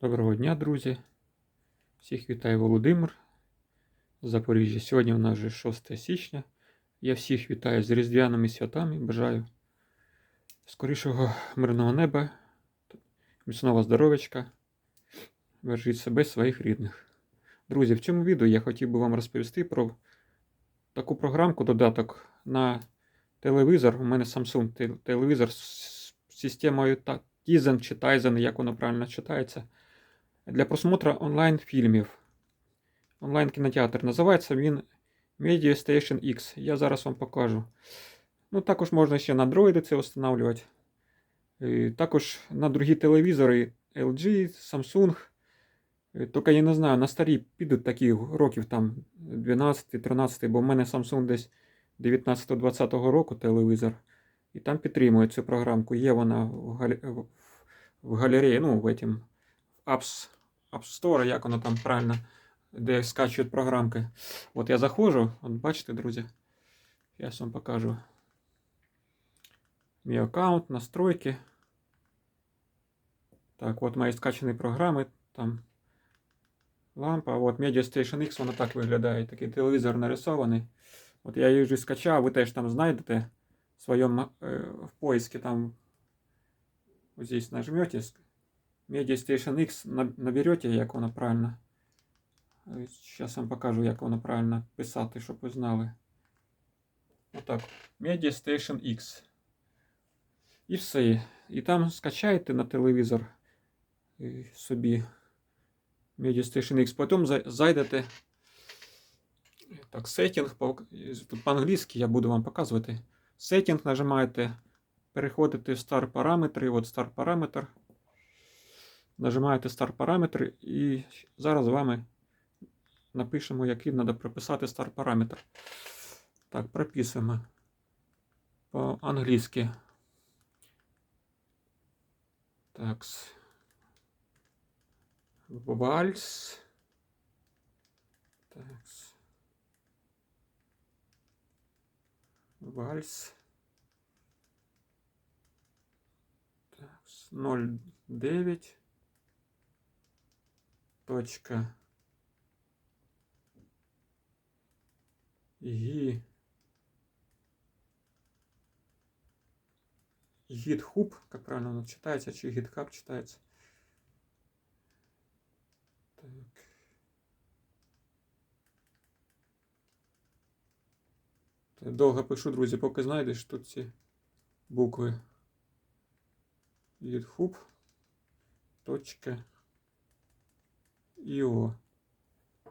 Доброго дня, друзі. Всіх вітає Володимир з Запоріжжя. Сьогодні у нас вже 6 січня. Я всіх вітаю з Різдвяними святами. Бажаю скорішого мирного неба, міцного здоров'ячка. Бережіть себе, своїх рідних. Друзі, в цьому відео я хотів би вам розповісти про таку програмку, додаток на телевізор. У мене Samsung телевізор з системою Tizen чи Tizen, як воно правильно читається для просмотра онлайн-фільмів. Онлайн-кінотеатр. Називається він Media Station X. Я зараз вам покажу. Ну, також можна ще на Android це встановлювати. І також на другі телевізори LG, Samsung. Е, Тільки я не знаю, на старі підуть такі років там 12-13, бо в мене Samsung десь 19-20 року телевізор. І там підтримує цю програмку. Є вона в, галі... в- в галереї, ну, в этим Apps, App Store, як воно там правильно, де скачують програмки. От я заходжу, от бачите, друзі, я вам покажу. Мій аккаунт, настройки. Так, от мої скачані програми. Там лампа. От Media Station X, воно так виглядає. Такий телевізор нарисований. От я її вже скачав, ви теж там знайдете в своєму е, в поиске там. Вот здесь нажмете Media Station X наберете, як воно правильно. Зараз вам покажу, як воно правильно писати, щоб ви знали. Отак. Media Station X. І все. І там скачаєте на телевізор е, собі Media Station X. Потім зайдете. Так, сеттинг. Тут по-англійськи я буду вам показувати. Сеттинг нажимаєте. Переходите в Star параметри. От Star параметр. Нажимаєте Star параметри і зараз з вами напишемо, який треба прописати Star параметр. Так, прописуємо по-англійськи. Так. Вальс. Так. Вальс. Так, 09. Точка. Гі. Гитхуб, как правильно оно читается, чи гитхаб читается. Так. Так, Довго пишу, друзі, поки знайдеш тут ці букви. GitHub. Точка. Іо.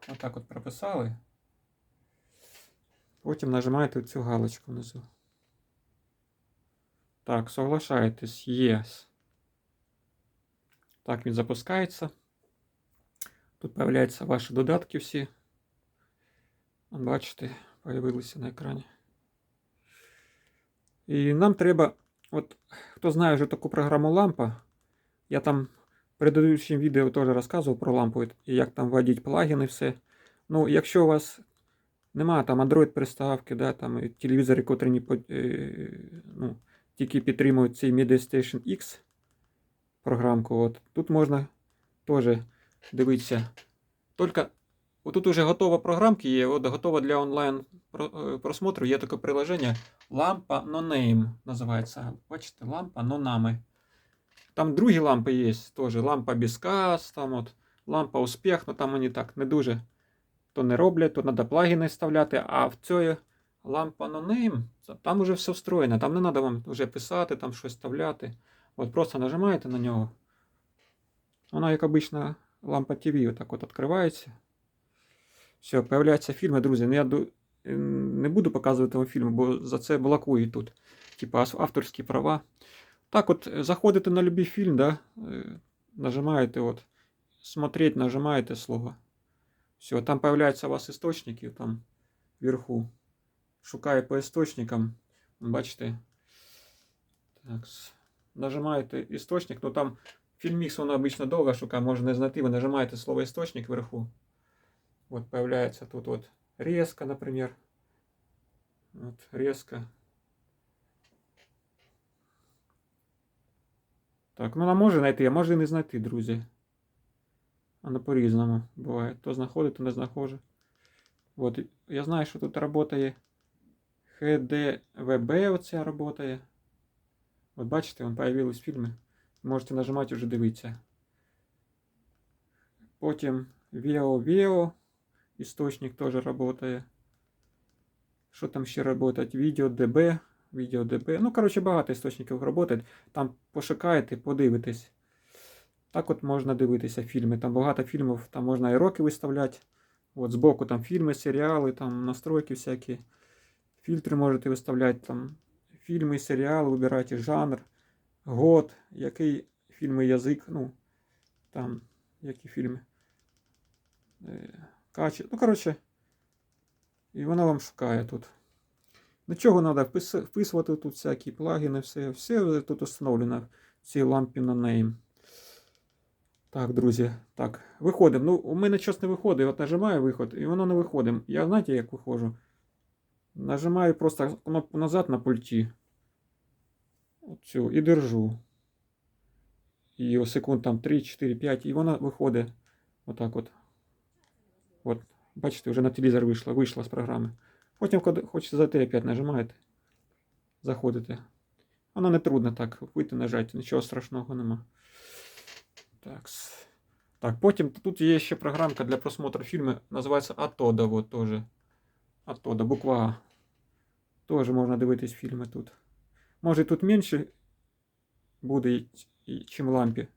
Отак от прописали. Потім нажимаєте цю галочку внизу. Так, соглашаєтесь. Yes. Так, він запускається. Тут появляються ваші додатки всі. Бачите, появилися на екрані. І нам треба. От хто знає вже таку програму лампа, я там предыдущем відео теж розказував про лампу і як там вводити плагіни все. Ну, якщо у вас немає там Android приставки, да, там телевізори, котрі не, е, ну, тільки підтримують цей Media Station X програмку, от, тут можна теж дивитися. Тільки отут уже готова програмка є, от готова для онлайн е, просмотру. Є таке приложення Лампа No Name називається. Бачите, лампа No Name. Там другі лампи є теж. Лампа Біскас, там от, лампа Успіх, ну там вони так не дуже то не роблять, то треба плагіни вставляти, а в цій лампа Name, там вже все встроєно, там не треба вам вже писати, там щось вставляти. От просто нажимаєте на нього. Вона, як обична лампа ТВ, отак от відкривається. Все, появляються фільми, друзі. Ну, я не буду показувати вам фільми, бо за це блокують тут. Типа авторські права. Так от, е, заходите на любий фільм, да, е, нажимаєте от, смотреть, нажимаєте слово. Все, там появляются у вас источники, там вверху. Шукає по істочникам. Бачите. Так. Нажимаєте істочник, ну там фільмікс воно обично довго шукає, може не знайти. Ви нажимаєте слово істочник вверху. Вот появляется тут вот резко, например. Вот резко. Так, ну вона може знайти, а може і не знайти, друзі. Воно по-різному буває. То знаходить, то не знаходжу. От, я знаю, що тут працює HDVB оця працює. От бачите, вон появились фільми. Можете нажимати вже дивитися. Потім Veo Veo істочник теж працює. Що там ще працює? Відео DB, Відео. Ну, коротше, багато істочників працює. Там пошукаєте, подивитесь. Так от можна дивитися фільми. Там багато фільмів, там можна і роки виставляти. От збоку там фільми, серіали, там настройки всякі. Фільтри можете виставляти там. Фільми, серіали, вибирайте жанр, год, який фільми язик, ну, там, які фільми. Е, Каче. Ну, коротше, і вона вам шукає тут. До чого треба вписувати тут всякі плагіни, все, все тут встановлено в цій лампі на name. Так, друзі, так, виходимо. Ну, у мене щось не виходить. От нажимаю виход, і воно не виходить. Я знаєте, як виходжу? Нажимаю просто кнопку назад на пульті. Оцю, і держу. І о секунд там 3, 4, 5, і вона виходить. Отак от. От. Бачите, вже на телевізор вийшла, вийшла з програми. Потім, коли хочете зайти, опять нажимаєте. Заходите. Воно не трудно так. Вийти нажати, нічого страшного нема. Так. Так, потім тут є ще програмка для просмотру фільму, називається Атода. Вот, тоже. Атода, буква А. Тоже можна дивитись фільми тут. Може тут менше буде, чим лампі.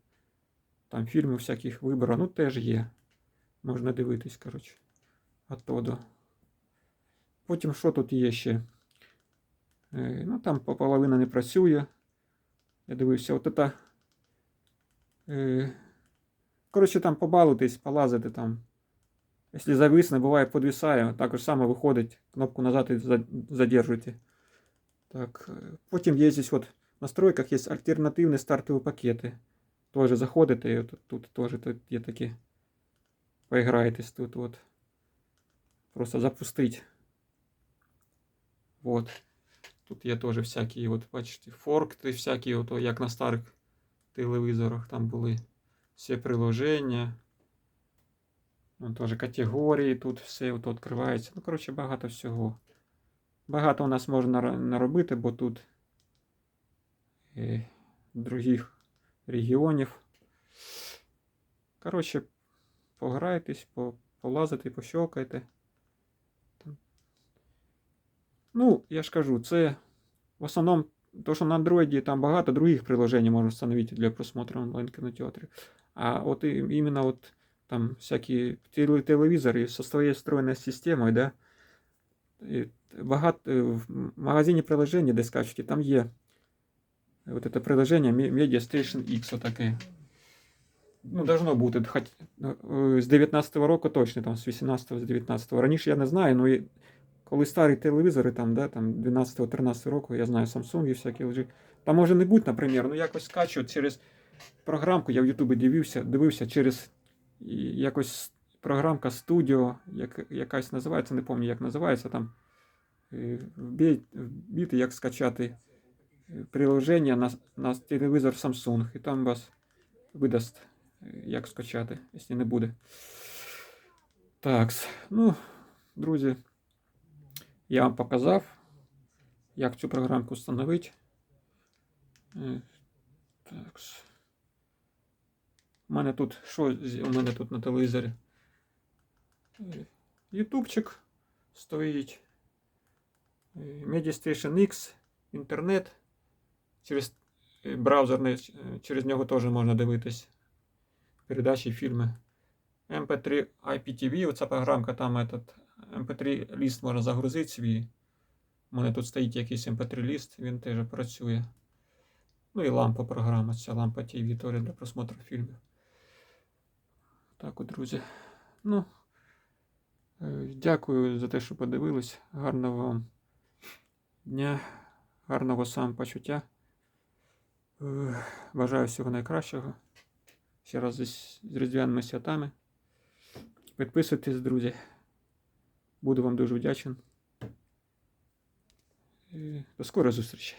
Там фільми всяких вибору, ну теж є. Можна дивитись, коротше. Атода. Потім що тут є ще? Е, ну там половина не працює. Я дивився, от це. Е, коротше, там побалитись, полазити там. Якщо зависне, буває подвисає, також само виходить, кнопку назад і задержуйте. Так, е, потім є здесь вот в настройках є альтернативні стартові пакети. Тоже заходите, і тут, тут теж тут є такі. Поіграєтесь тут от. Просто запустить. Вот. Тут є теж всякі, от, бачите, форкти всякі, от, як на старих телевізорах там були всі приложення. Вон теж категорії, тут все от відкривається. Ну, коротше, багато всього. Багато у нас можна наробити, бо тут е, других регіонів. Коротше, пограйтесь, полазите, пощелкайте. Ну, я ж кажу, це в основному, то, що на Android там багато других приложень можна встановити для просмотру онлайн-кинотеатрів. А от іменно от там всякі телевізори со своєю встроєною системою, да, і багато в магазині приложень, де скачете, там є от це приложення Media Station X отаке. Ну, должно бути. Хоч, з 19-го року точно, там, з 18-го, з 19-го. Раніше я не знаю, ну коли старі телевізори, там, да, там 12-13 року, я знаю Samsung і всякі LG. Там може не бути, наприклад, ну якось скачувати через програмку, я в Ютубі дивився, дивився через якось програмка Studio, як, якась називається, не пам'ятаю, як називається там. Вбити, як скачати приложення на на телевізор Samsung. І там вас видасть, як скачати, якщо не буде. Так, ну, друзі. Я вам показав, як цю програмку встановити. Е, так. У мене тут що у мене тут на телевізорі? Е, Ютубчик стоїть. Е, Mediastation X, інтернет. Через браузер, через нього теж можна дивитись передачі фільми. MP3 IPTV, оця програмка там этот MP3 ліст можна загрузити свій. У мене тут стоїть якийсь MP3 ліст, він теж працює. Ну і лампа програма, ця лампа TV теж для просмотру фільмів. Так от, друзі. Ну, е, дякую за те, що подивились. Гарного вам дня, гарного самопочуття. Е, бажаю всього найкращого. Ще раз з різдвяними святами. Підписуйтесь, друзі. Буду вам дуже вдячен. До скорої зустрічі!